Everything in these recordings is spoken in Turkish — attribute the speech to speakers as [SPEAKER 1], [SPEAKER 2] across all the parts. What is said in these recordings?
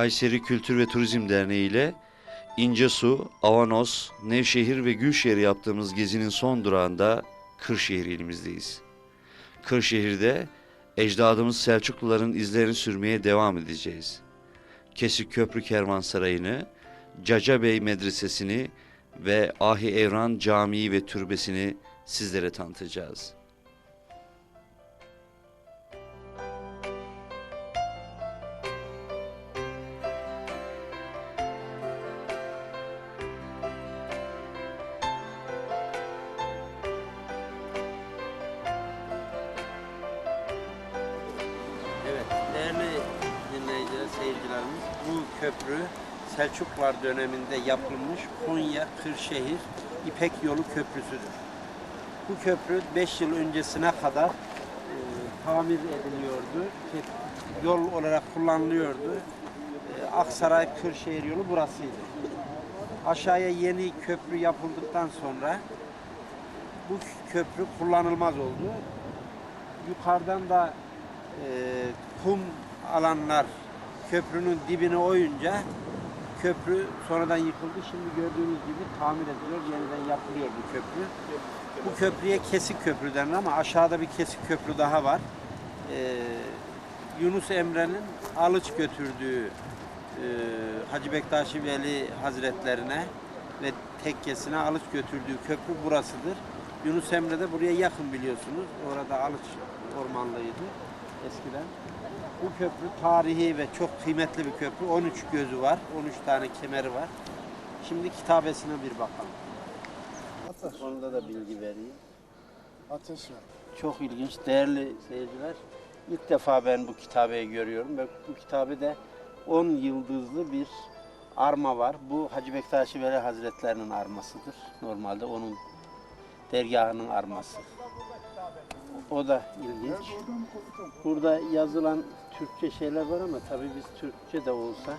[SPEAKER 1] Kayseri Kültür ve Turizm Derneği ile İncesu, Avanos, Nevşehir ve Gülşehir yaptığımız gezinin son durağında Kırşehir ilimizdeyiz. Kırşehir'de ecdadımız Selçukluların izlerini sürmeye devam edeceğiz. Kesik Köprü Kervansarayı'nı, Caca Bey Medresesi'ni ve Ahi Evran Camii ve Türbesini sizlere tanıtacağız.
[SPEAKER 2] Selçuklular döneminde yapılmış Konya Kırşehir İpek Yolu Köprüsüdür. Bu köprü 5 yıl öncesine kadar e, tamir ediliyordu, yol olarak kullanılıyordu. E, Aksaray Kırşehir yolu burasıydı. Aşağıya yeni köprü yapıldıktan sonra bu köprü kullanılmaz oldu. Yukarıdan da e, kum alanlar köprünün dibine oyunca köprü sonradan yıkıldı. Şimdi gördüğünüz gibi tamir ediliyor, yeniden yapılıyor bu köprü. Bu köprüye kesik köprü denir ama aşağıda bir kesik köprü daha var. E, Yunus Emre'nin alıç götürdüğü e, Hacı Bektaşi Veli Hazretlerine ve tekkesine alıç götürdüğü köprü burasıdır. Yunus Emre de buraya yakın biliyorsunuz. Orada alıç ormanlığıydı eskiden. Bu köprü tarihi ve çok kıymetli bir köprü. 13 gözü var, 13 tane kemeri var. Şimdi kitabesine bir bakalım.
[SPEAKER 3] Ateş.
[SPEAKER 2] Onda da bilgi vereyim.
[SPEAKER 3] Ateş var.
[SPEAKER 2] Çok ilginç, değerli seyirciler. İlk defa ben bu kitabeyi görüyorum ve bu kitabede 10 yıldızlı bir arma var. Bu Hacı Bektaşi Veli Hazretlerinin armasıdır. Normalde onun dergahının arması. O da ilginç. Burada yazılan Türkçe şeyler var ama tabii biz Türkçe de olsa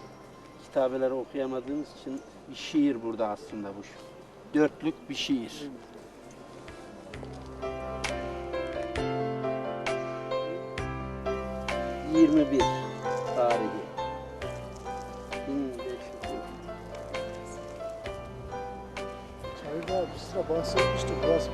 [SPEAKER 2] kitabeleri okuyamadığımız için bir şiir burada aslında bu. Dörtlük bir şiir. Yirmi bir tarihi. 1500.
[SPEAKER 3] Çayırda bir sıra bahsetmiştik burası.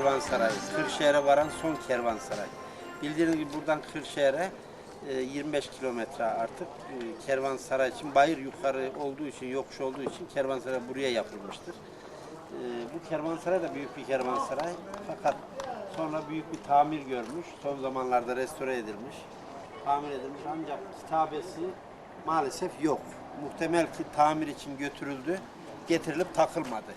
[SPEAKER 2] Köprü Kervansarayı. Kırşehir'e varan son kervansaray. Bildiğiniz gibi buradan Kırşehir'e e, 25 kilometre artık e, kervansaray için bayır yukarı olduğu için yokuş olduğu için kervansaray buraya yapılmıştır. E, Bu kervansaray da büyük bir kervansaray fakat sonra büyük bir tamir görmüş. Son zamanlarda restore edilmiş. Tamir edilmiş ancak kitabesi maalesef yok. Muhtemel ki tamir için götürüldü, getirilip takılmadı.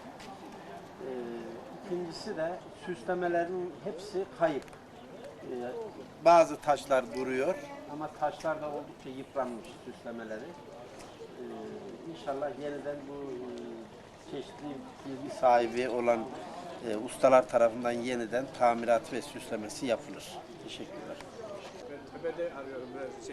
[SPEAKER 2] İkincisi de süslemelerin hepsi kayıp. Ee, bazı taşlar duruyor ama taşlar da oldukça yıpranmış süslemeleri. Ee, inşallah yeniden bu e, çeşitli bilgi sahibi olan e, ustalar tarafından yeniden tamirat ve süslemesi yapılır. Teşekkürler.
[SPEAKER 4] Ben tepede arıyorum biraz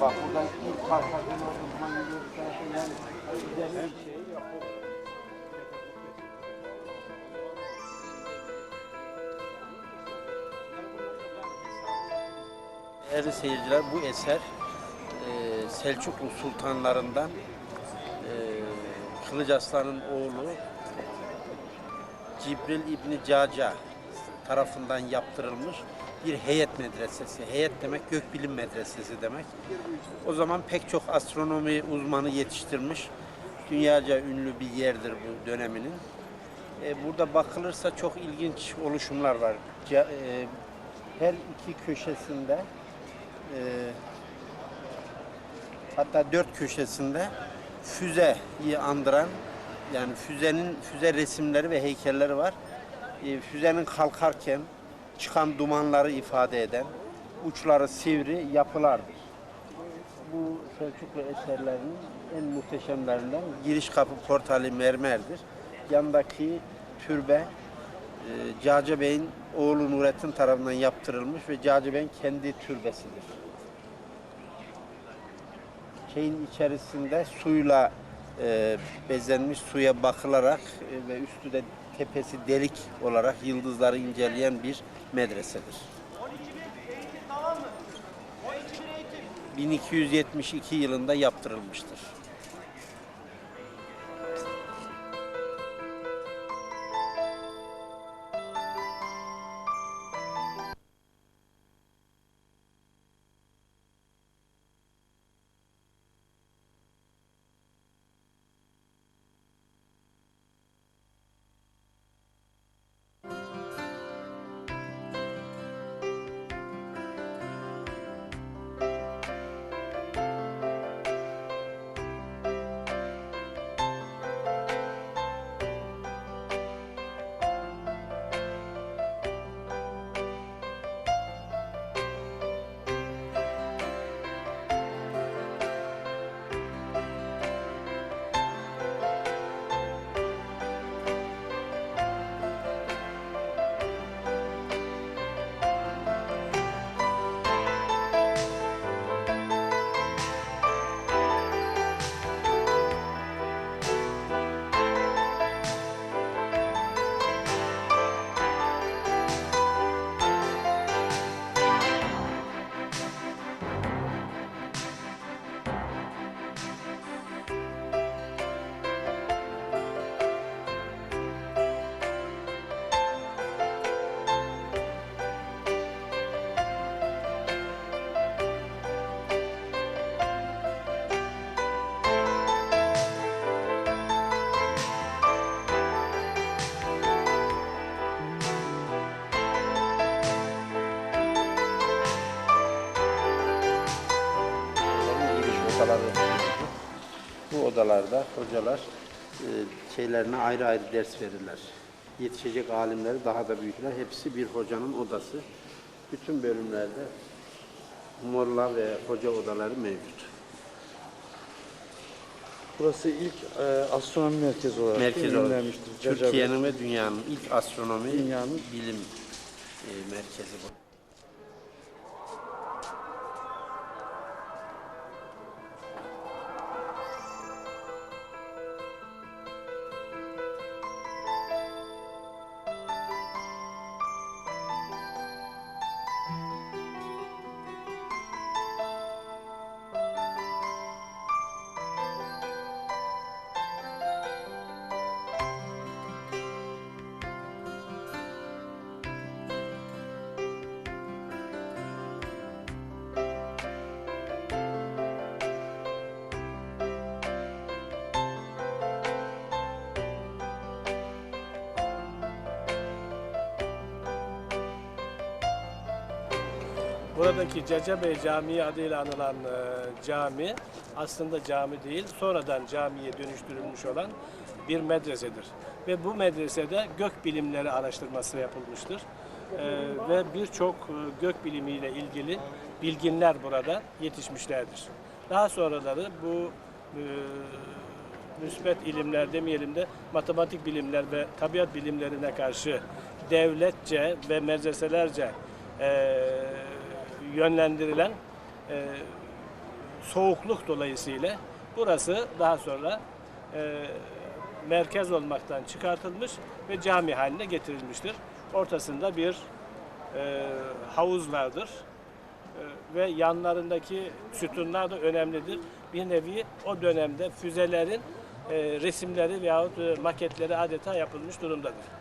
[SPEAKER 2] Bak buradan ilk o zaman yürüyoruz yani şey yok. Değerli seyirciler bu eser e, Selçuklu sultanlarından e, Kılıç Aslan'ın oğlu Cibril İbni Caca tarafından yaptırılmış bir heyet medresesi. Heyet demek gökbilim medresesi demek. O zaman pek çok astronomi uzmanı yetiştirmiş. Dünyaca ünlü bir yerdir bu döneminin. E, burada bakılırsa çok ilginç oluşumlar var. E, her iki köşesinde e, hatta dört köşesinde füzeyi andıran yani füzenin füze resimleri ve heykelleri var. E, füzenin kalkarken çıkan dumanları ifade eden uçları sivri yapılardır. Bu Selçuklu eserlerinin en muhteşemlerinden giriş kapı portali mermerdir. Yandaki türbe e, Bey'in oğlu Nurettin tarafından yaptırılmış ve Caca Bey'in kendi türbesidir. Şeyin içerisinde suyla e, bezenmiş suya bakılarak e, ve üstü de tepesi delik olarak yıldızları inceleyen bir medresedir. 1272 yılında yaptırılmıştır. Bu odalarda hocalar e, şeylerine ayrı ayrı ders verirler. Yetişecek alimleri daha da büyükler. Hepsi bir hocanın odası. Bütün bölümlerde molla ve hoca odaları mevcut.
[SPEAKER 1] Burası ilk e, astronomi merkezi olarak
[SPEAKER 2] Merkez olarak. Türkiye'nin ve dünyanın ilk astronomi
[SPEAKER 1] Dünyanın-
[SPEAKER 2] bilim e, merkezi bu.
[SPEAKER 4] Buradaki Caca Bey Camii adıyla anılan e, cami aslında cami değil, sonradan camiye dönüştürülmüş olan bir medresedir. Ve bu medresede gök bilimleri araştırması yapılmıştır. E, ve birçok e, gök bilimiyle ilgili bilginler burada yetişmişlerdir. Daha sonraları bu e, müsbet ilimler demeyelim de matematik bilimler ve tabiat bilimlerine karşı devletçe ve medreselerce e, yönlendirilen e, soğukluk dolayısıyla burası daha sonra e, merkez olmaktan çıkartılmış ve cami haline getirilmiştir. Ortasında bir e, havuz vardır E, ve yanlarındaki sütunlar da önemlidir. Bir nevi o dönemde füzelerin e, resimleri veyahut e, maketleri adeta yapılmış durumdadır.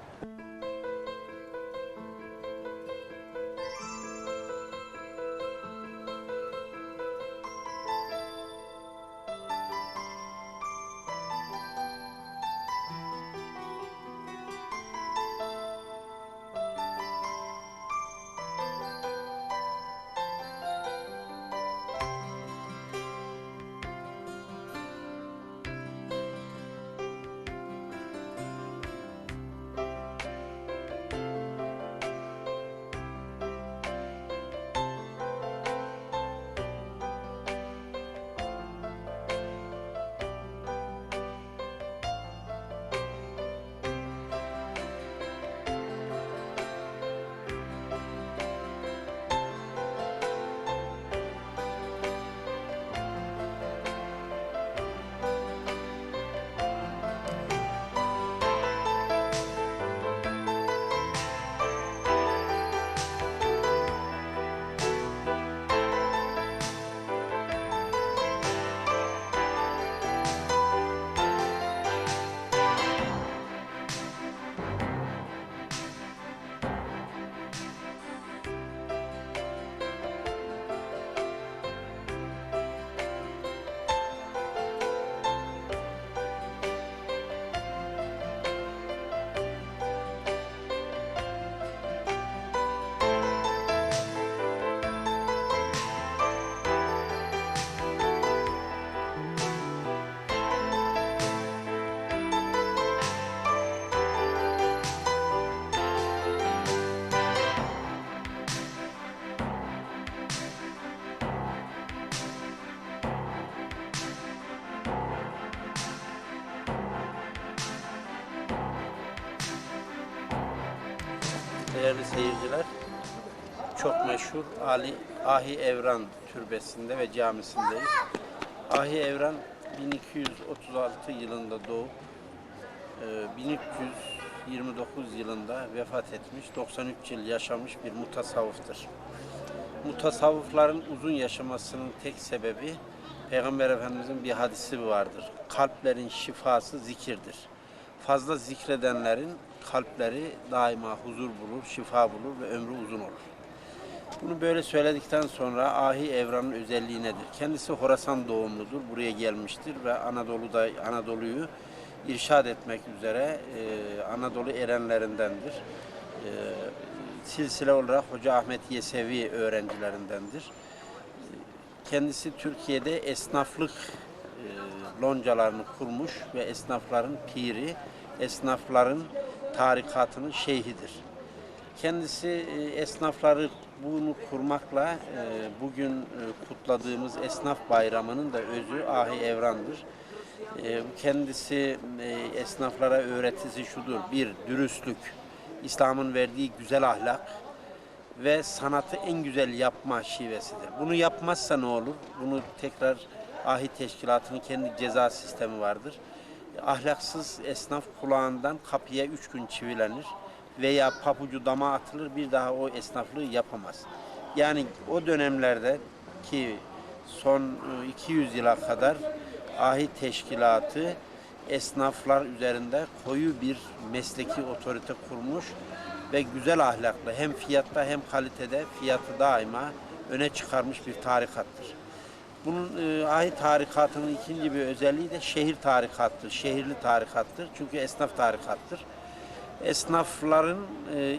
[SPEAKER 2] Değerli seyirciler, çok meşhur Ali Ahi Evran Türbesi'nde ve camisindeyiz. Ahi Evran 1236 yılında doğup e, 1329 yılında vefat etmiş, 93 yıl yaşamış bir mutasavvıftır. Mutasavvıfların uzun yaşamasının tek sebebi Peygamber Efendimizin bir hadisi vardır. Kalplerin şifası zikirdir. Fazla zikredenlerin kalpleri daima huzur bulur, şifa bulur ve ömrü uzun olur. Bunu böyle söyledikten sonra Ahi Evran'ın özelliği nedir? Kendisi Horasan doğumludur, buraya gelmiştir ve Anadolu'da Anadolu'yu irşad etmek üzere e, Anadolu erenlerindendir. E, silsile olarak Hoca Ahmet Yesevi öğrencilerindendir. Kendisi Türkiye'de esnaflık e, loncalarını kurmuş ve esnafların piri, esnafların tarikatının şeyhidir. Kendisi e, esnafları bunu kurmakla e, bugün e, kutladığımız esnaf bayramının da özü Ahi Evran'dır. Kendisi esnaflara öğretisi şudur. Bir, dürüstlük, İslam'ın verdiği güzel ahlak ve sanatı en güzel yapma şivesidir. Bunu yapmazsa ne olur? Bunu tekrar ahi teşkilatının kendi ceza sistemi vardır. Ahlaksız esnaf kulağından kapıya üç gün çivilenir veya papucu dama atılır bir daha o esnaflığı yapamaz. Yani o dönemlerde ki son e, 200 yıla kadar ahi teşkilatı esnaflar üzerinde koyu bir mesleki otorite kurmuş ve güzel ahlaklı hem fiyatta hem kalitede fiyatı daima öne çıkarmış bir tarikattır. Bunun e, ahi tarikatının ikinci bir özelliği de şehir tarikattır, şehirli tarikattır. Çünkü esnaf tarikattır. Esnafların e,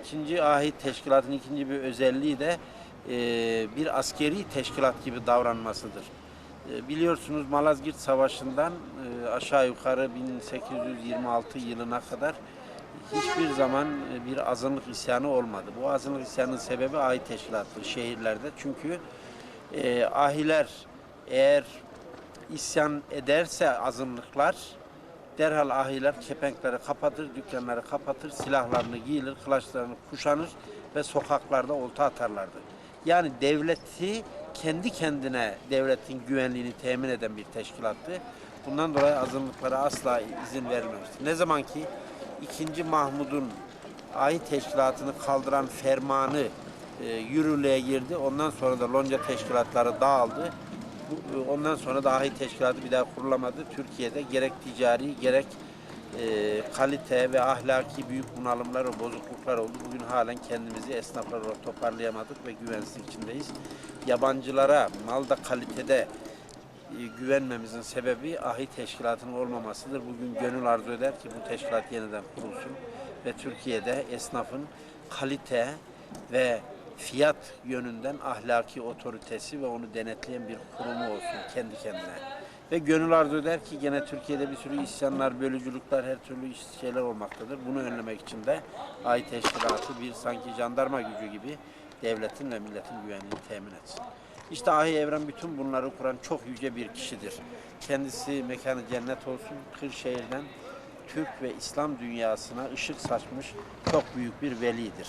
[SPEAKER 2] ikinci ahi teşkilatın ikinci bir özelliği de e, bir askeri teşkilat gibi davranmasıdır. E, biliyorsunuz Malazgirt Savaşı'ndan e, aşağı yukarı 1826 yılına kadar hiçbir zaman e, bir azınlık isyanı olmadı. Bu azınlık isyanının sebebi ahi teşkilattır şehirlerde. Çünkü e, ahiler eğer isyan ederse azınlıklar derhal ahiler kepenkleri kapatır, dükkanları kapatır, silahlarını giyilir, kılıçlarını kuşanır ve sokaklarda olta atarlardı. Yani devleti kendi kendine devletin güvenliğini temin eden bir teşkilattı. Bundan dolayı azınlıklara asla izin verilmemiştir. Ne zaman ki 2. Mahmud'un ahi teşkilatını kaldıran fermanı e, yürürlüğe girdi. Ondan sonra da lonca teşkilatları dağıldı. Bu, e, ondan sonra da ahi teşkilatı bir daha kurulamadı. Türkiye'de gerek ticari gerek e, kalite ve ahlaki büyük bunalımlar ve bozukluklar oldu. Bugün halen kendimizi esnaflar olarak toparlayamadık ve güvensizlik içindeyiz. Yabancılara malda kalitede e, güvenmemizin sebebi ahi teşkilatının olmamasıdır. Bugün gönül arzu eder ki bu teşkilat yeniden kurulsun ve Türkiye'de esnafın kalite ve fiyat yönünden ahlaki otoritesi ve onu denetleyen bir kurumu olsun kendi kendine. Ve gönül arzu eder ki gene Türkiye'de bir sürü isyanlar, bölücülükler, her türlü şeyler olmaktadır. Bunu önlemek için de ay teşkilatı bir sanki jandarma gücü gibi devletin ve milletin güvenliğini temin etsin. İşte Ahi Evren bütün bunları kuran çok yüce bir kişidir. Kendisi mekanı cennet olsun. Kırşehir'den Türk ve İslam dünyasına ışık saçmış çok büyük bir velidir.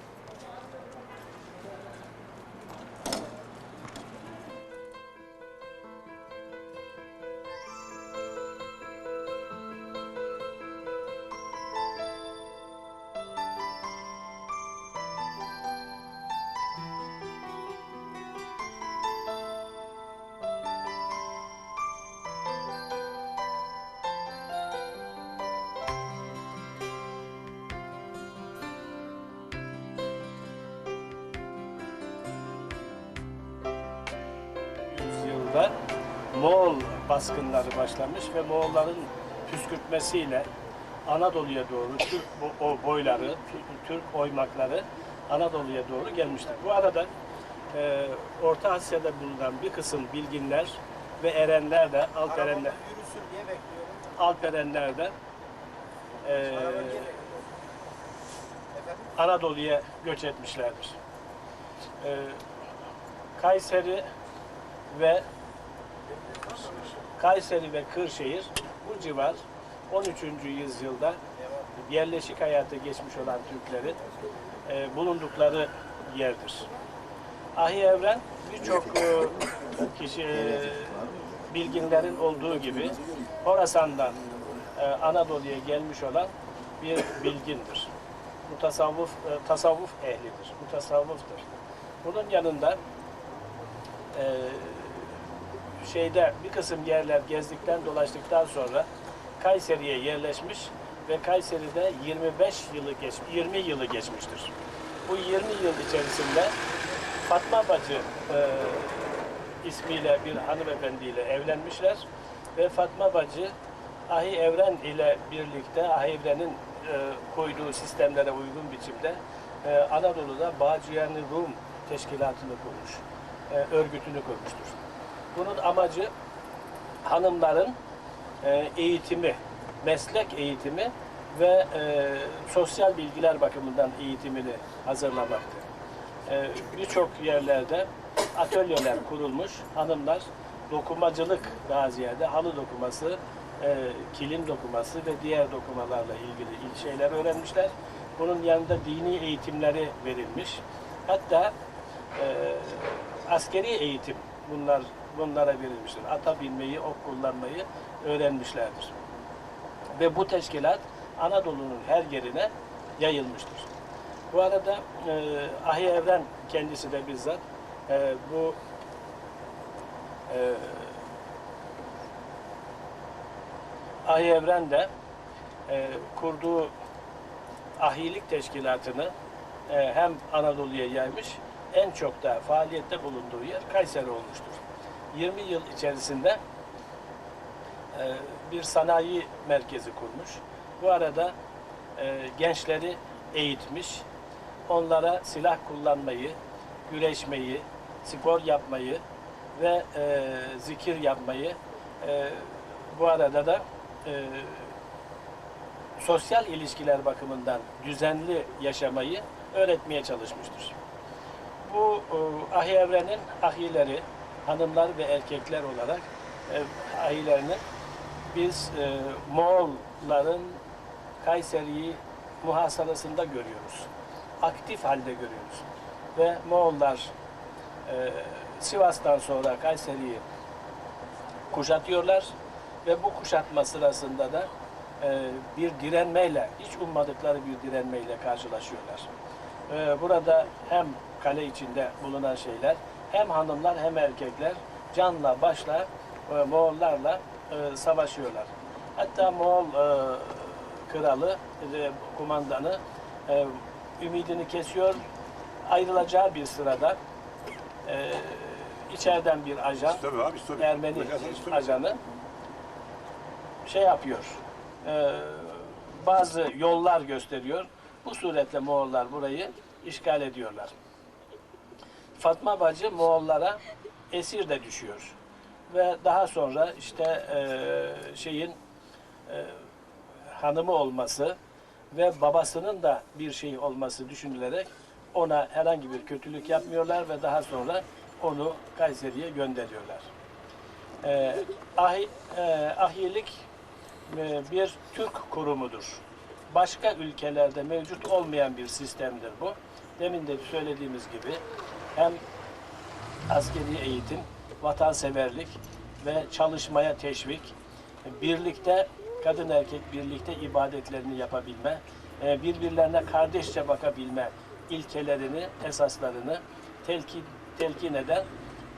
[SPEAKER 4] Moğol baskınları başlamış ve Moğolların püskürtmesiyle Anadolu'ya doğru Türk boyları, Türk oymakları Anadolu'ya doğru gelmiştir. Bu arada e, Orta Asya'da bulunan bir kısım bilginler ve erenler de Alperenler Alperenler de e, Anadolu'ya göç etmişlerdir. E, Kayseri ve Kayseri ve Kırşehir bu civar 13. yüzyılda yerleşik hayata geçmiş olan Türklerin e, bulundukları yerdir. Ahi Evren birçok e, kişi e, bilginlerin olduğu gibi Horasan'dan e, Anadolu'ya gelmiş olan bir bilgindir. Mutasavvuf, e, tasavvuf ehlidir, mutasavvıftır. Bunun yanında e, şeyde bir kısım yerler gezdikten dolaştıktan sonra Kayseri'ye yerleşmiş ve Kayseri'de 25 yılı geç 20 yılı geçmiştir. Bu 20 yıl içerisinde Fatma Bacı e, ismiyle bir hanımefendiyle evlenmişler ve Fatma Bacı Ahi Evren ile birlikte Ahi Evren'in e, koyduğu sistemlere uygun biçimde e, Anadolu'da Bağcıyan Rum teşkilatını kurmuş, e, örgütünü kurmuştur. Bunun amacı hanımların e, eğitimi, meslek eğitimi ve e, sosyal bilgiler bakımından eğitimini hazırlamaktır. E, Birçok yerlerde atölyeler kurulmuş, hanımlar dokumacılık daha ziyade halı dokuması, e, kilim dokuması ve diğer dokumalarla ilgili il- şeyler öğrenmişler. Bunun yanında dini eğitimleri verilmiş. Hatta e, askeri eğitim bunlar bunlara verilmiştir. Ata binmeyi, ok kullanmayı öğrenmişlerdir. Ve bu teşkilat Anadolu'nun her yerine yayılmıştır. Bu arada e, Ahi Evren kendisi de bizzat e, bu e, Ahi Evren de e, kurduğu ahilik teşkilatını e, hem Anadolu'ya yaymış en çok da faaliyette bulunduğu yer Kayseri olmuştur. 20 yıl içerisinde e, bir sanayi merkezi kurmuş. Bu arada e, gençleri eğitmiş, onlara silah kullanmayı, güreşmeyi, spor yapmayı ve e, zikir yapmayı e, bu arada da e, sosyal ilişkiler bakımından düzenli yaşamayı öğretmeye çalışmıştır. Bu e, ahi evrenin ahileri, hanımlar ve erkekler olarak e, ahilerinin biz e, Moğolların Kayseri'yi muhasarasında görüyoruz. Aktif halde görüyoruz. Ve Moğollar Sivas'tan sonra Kayseri'yi kuşatıyorlar ve bu kuşatma sırasında da e, bir direnmeyle, hiç ummadıkları bir direnmeyle karşılaşıyorlar. E, burada hem kale içinde bulunan şeyler, hem hanımlar hem erkekler canla başla e, Moğollarla e, savaşıyorlar. Hatta Moğol e, kralı, e, kumandanı e, ümidini kesiyor. Ayrılacağı bir sırada e, içeriden bir ajan,
[SPEAKER 5] Tabii abi tabii.
[SPEAKER 4] Ermeni
[SPEAKER 5] Tabii.
[SPEAKER 4] ajanı şey yapıyor. e, bazı yollar gösteriyor. Bu suretle Moğollar burayı işgal ediyorlar. Fatma bacı Moğollara esir de düşüyor. Ve daha sonra işte e, şeyin e, hanımı olması ve babasının da bir şey olması düşünülerek ona herhangi bir kötülük yapmıyorlar ve daha sonra onu Kayseri'ye gönderiyorlar. E, ahi, e, ahilik e, bir Türk kurumudur. Başka ülkelerde mevcut olmayan bir sistemdir bu. Demin de söylediğimiz gibi hem askeri eğitim, vatanseverlik ve çalışmaya teşvik, birlikte kadın erkek birlikte ibadetlerini yapabilme, e, birbirlerine kardeşçe bakabilme ilkelerini, esaslarını telkin, telkin eden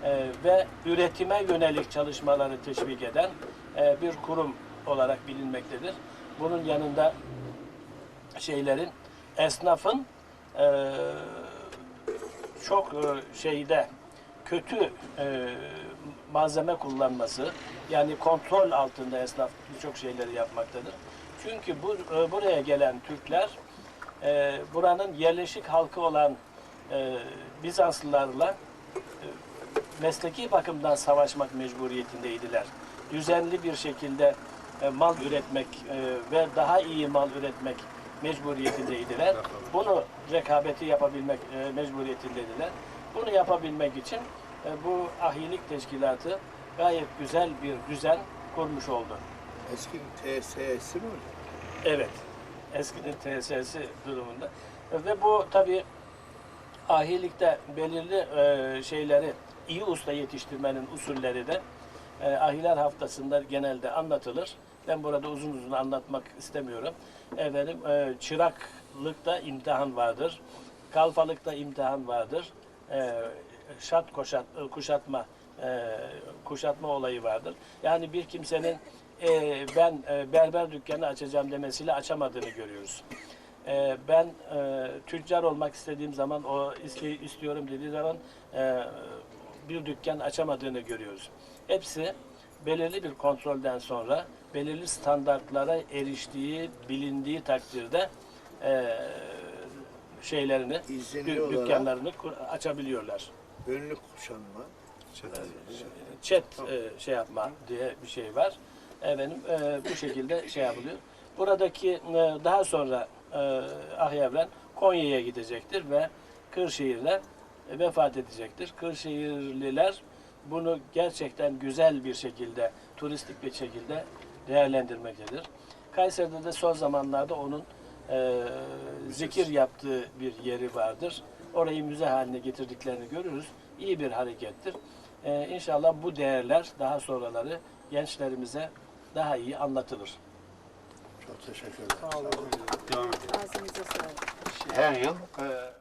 [SPEAKER 4] e, ve üretime yönelik çalışmaları teşvik eden e, bir kurum olarak bilinmektedir. Bunun yanında şeylerin, esnafın çok e, şeyde kötü e, malzeme kullanması yani kontrol altında esnaf birçok şeyleri yapmaktadır. Çünkü bu e, buraya gelen Türkler buranın yerleşik halkı olan Bizanslılarla mesleki bakımdan savaşmak mecburiyetindeydiler. Düzenli bir şekilde mal üretmek ve daha iyi mal üretmek mecburiyetindeydiler. Bunu rekabeti yapabilmek e, mecburiyetindeydiler. Bunu yapabilmek için e, bu ahilik teşkilatı gayet güzel bir düzen kurmuş oldu.
[SPEAKER 3] Eskinin TSS'i mi?
[SPEAKER 4] Evet. Eskinin TSS'i durumunda. Ve bu tabi ahilikte belirli e, şeyleri iyi usta yetiştirmenin usulleri de e, ahiler haftasında genelde anlatılır. Ben burada uzun uzun anlatmak istemiyorum. Efendim e, çıraklıkta imtihan vardır. Kalfalıkta imtihan vardır. E, şat koşat, e, kuşatma e, kuşatma olayı vardır. Yani bir kimsenin e, ben e, berber dükkanı açacağım demesiyle açamadığını görüyoruz. E, ben e, tüccar olmak istediğim zaman o iste, istiyorum dediği zaman e, bir dükkan açamadığını görüyoruz. Hepsi belirli bir kontrolden sonra belirli standartlara eriştiği, bilindiği takdirde e, şeylerini,
[SPEAKER 3] İzinli olarak-
[SPEAKER 4] dükkanlarını kur- açabiliyorlar.
[SPEAKER 3] Önlük kuşanma.
[SPEAKER 4] Chat e, şey yapma diye bir şey var. Efendim e, bu şekilde şey yapılıyor. Buradaki e, daha sonra e, Ahyevren Konya'ya gidecektir ve Kırşehir'le e, vefat edecektir. Kırşehirliler bunu gerçekten güzel bir şekilde, turistik bir şekilde değerlendirmektedir. Kayseri'de de son zamanlarda onun e, zikir yaptığı bir yeri vardır. Orayı müze haline getirdiklerini görürüz. İyi bir harekettir. E, inşallah bu değerler daha sonraları gençlerimize daha iyi anlatılır.
[SPEAKER 3] Çok teşekkür ederim.
[SPEAKER 5] Devam edelim.
[SPEAKER 6] Ağzınıza sağlık.
[SPEAKER 3] Her yıl
[SPEAKER 4] E,